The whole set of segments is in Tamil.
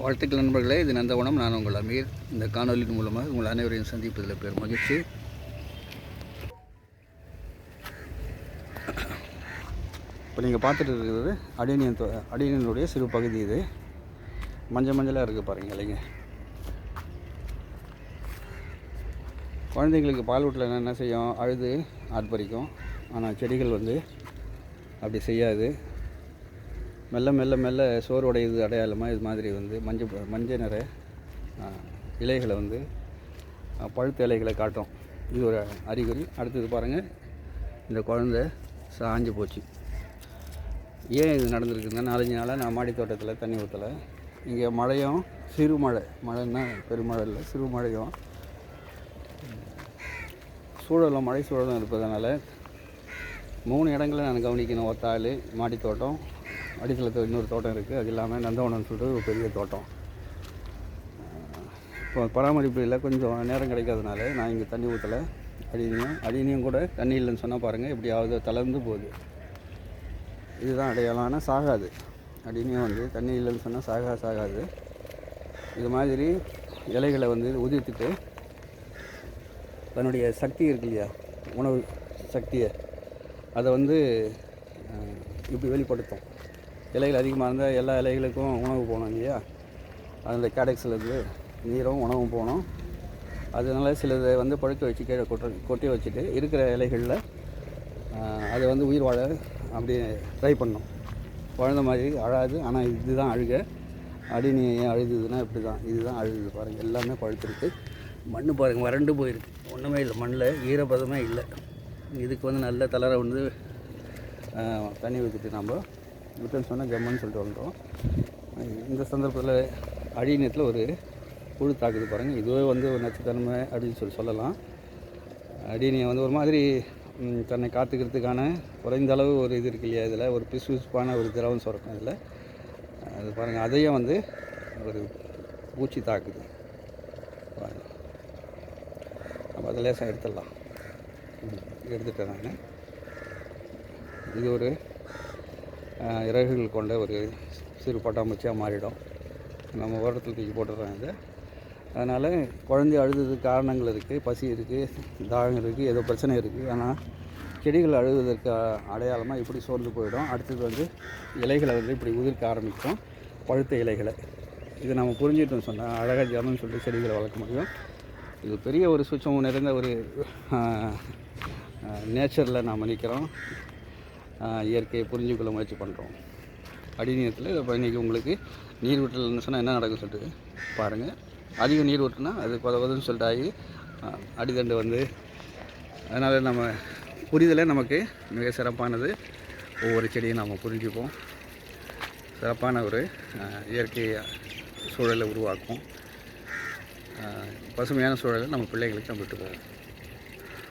வாழ்த்துக்கள் நண்பர்களே இது நந்தவனம் நான் உங்கள் அமீர். இந்த காணொலியின் மூலமாக உங்கள் அனைவரையும் சந்திப்பதில் பெரும் மகிழ்ச்சி. இப்போ நீங்கள் பார்த்துட்டு இருக்கிறது அடியனியன் அடியனியனுடைய சிறு பகுதி இது. மஞ்சள் மஞ்சளாக இருக்குது பாருங்கள் இல்லைங்க? குழந்தைங்களுக்கு பால் வீட்டில் என்ன செய்யும்? அழுது ஆர்ப்பரிக்கும். ஆனால் செடிகள் வந்து அப்படி செய்யாது. மெல்ல மெல்ல மெல்ல சோறு உடையுது அடையாளமாக இது மாதிரி வந்து மஞ்சள் மஞ்சள் நிற இலைகளை வந்து பழுத்த இலைகளை காட்டும் இது ஒரு அறிகுறி. அடுத்தது பாருங்கள் இந்த குழந்தை சாஞ்சு போச்சு. ஏன் இது நடந்திருக்குன்னா நாலஞ்சு நாளாக நான் மாடி தோட்டத்தில் தண்ணி ஊற்றலை இங்கே மழையும் சிறு மழை. மழைன்னா பெருமழை இல்லை சிறு மழையும். சூழலும் மழை சூழலும் இருப்பதனால மூணு இடங்களில் நான் கவனிக்கணும். ஒத்தாள் மாடித்தோட்டம் அடித்தளத்தில் இன்னொரு தோட்டம் இருக்குது அது இல்லாமல் நந்தவனம்னு சொல்லிட்டு ஒரு பெரிய தோட்டம். இப்போ பராமரிப்பு இல்லை கொஞ்சம் நேரம் கிடைக்காதனால நான் இங்கே தண்ணி ஊற்றலை அடினியும் அடினியும் கூட தண்ணி இல்லைன்னு சொன்னால் பாருங்கள் எப்படியாவது தளர்ந்து போகுது. இதுதான் அடையாளம்னா சாகாது. அடினியும் வந்து தண்ணி இல்லைன்னு சொன்னால் சாகா சாகாது. இது மாதிரி இலைகளை வந்து உதிர்த்துட்டு தன்னுடைய சக்தி இருக்கு இல்லையா உணவு சக்தியை அதை வந்து இப்படி வெளிப்படுத்தும். இலைகள் அதிகமாக இருந்தால் எல்லா இலைகளுக்கும் உணவு போகணும் இல்லையா? அந்த கேடக்ஸ்லேருந்து நீரும் உணவும் போகணும். அதனால சிலதை வந்து பழுக்க வச்சு கீழே கொட்ட கொட்டி வச்சுட்டு இருக்கிற இலைகளில் அதை வந்து உயிர் வாழ அப்படியே ட்ரை பண்ணும் குழந்த மாதிரி அழாது. ஆனால் இதுதான் அழுக. அடி நீ ஏன் அழுதுதுன்னா இப்படி தான் இதுதான் அழுகுது பாருங்கள் எல்லாமே பழுத்திருக்கு. மண் பாருங்கள் வறண்டு போயிருக்கு. ஒன்றுமே இல்லை. மண்ணில் ஈரப்பதமே இல்லை. இதுக்கு வந்து நல்ல தளர வந்து தண்ணி ஊற்றிட்டு நம்ம விட்டுன்னு சொன்னால் ஜம்முன்னு சொல்லிட்டு வந்துட்டோம். இந்த சந்தர்ப்பத்தில் அடிநேரத்தில் ஒரு புழு தாக்குது பாருங்கள் இதுவே வந்து ஒரு நச்சுத்தன்மை அப்படின்னு சொல்லி சொல்லலாம். அடினியை வந்து ஒரு மாதிரி தன்னை காத்துக்கிறதுக்கான குறைந்த அளவு ஒரு இது இருக்கு இல்லையா இதில்? ஒரு பிசு பிசுப்பான ஒரு திரவம் சுரக்கும் இதில் அது பாருங்கள் அதையும் வந்து ஒரு பூச்சி தாக்குது. பாருங்கள் நம்ம அதை லேசாக எடுத்துடலாம். ம், எடுத்துட்டேன் நான். இது ஒரு இறகுகள் கொண்ட ஒரு சிறு பட்டாம்பூச்சியாக மாறிடும். நம்ம ஓரத்தில் தூக்கி போட்டுடுறோம் இதை. அதனால் குழந்தை அழுதுறதுக்கு காரணங்கள் இருக்குது பசி இருக்குது தாகம் இருக்குது ஏதோ பிரச்சனை இருக்குது ஆனால் செடிகள் அழுவதற்கு அடையாளமாக இப்படி சோர்ந்து போயிடும். அடுத்தது வந்து இலைகளை வந்து இப்படி உதிர்க்க ஆரம்பிக்கும். பழுத்த இலைகளை. இது நம்ம புரிஞ்சுட்டோம் சொன்னால் அழகாக ஜமன்னு சொல்லிட்டு செடிகளை வளர்க்க முடியும். இது பெரிய ஒரு சுச்சம் நிறைந்த ஒரு நேச்சரில் நாம் நிற்கிறோம் இயற்கையை புரிஞ்சுக்கொள்ள முயற்சி பண்ணுறோம் அடிநீரத்தில் இப்போ இன்றைக்கி உங்களுக்கு நீர் விட்டல் இருந்துச்சுன்னா என்ன நடக்கும் சொல்லிட்டு பாருங்கள் அதிக நீர் விட்டுனா அது கொத கொதன்னு சொல்லிட்டு ஆகி அடிதண்டு வந்து அதனால் நம்ம புரிதலே நமக்கு மிக சிறப்பானது. ஒவ்வொரு செடியும் நாம் புரிஞ்சுப்போம். சிறப்பான ஒரு இயற்கை சூழலை உருவாக்கும். பசுமையான சூழலை நம்ம பிள்ளைகளுக்கு நம்ம விட்டு போவோம்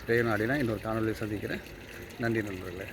பெரிய நாடினா இன்னொரு காணொலியை சந்திக்கிறேன். நன்றி நண்பர்களே.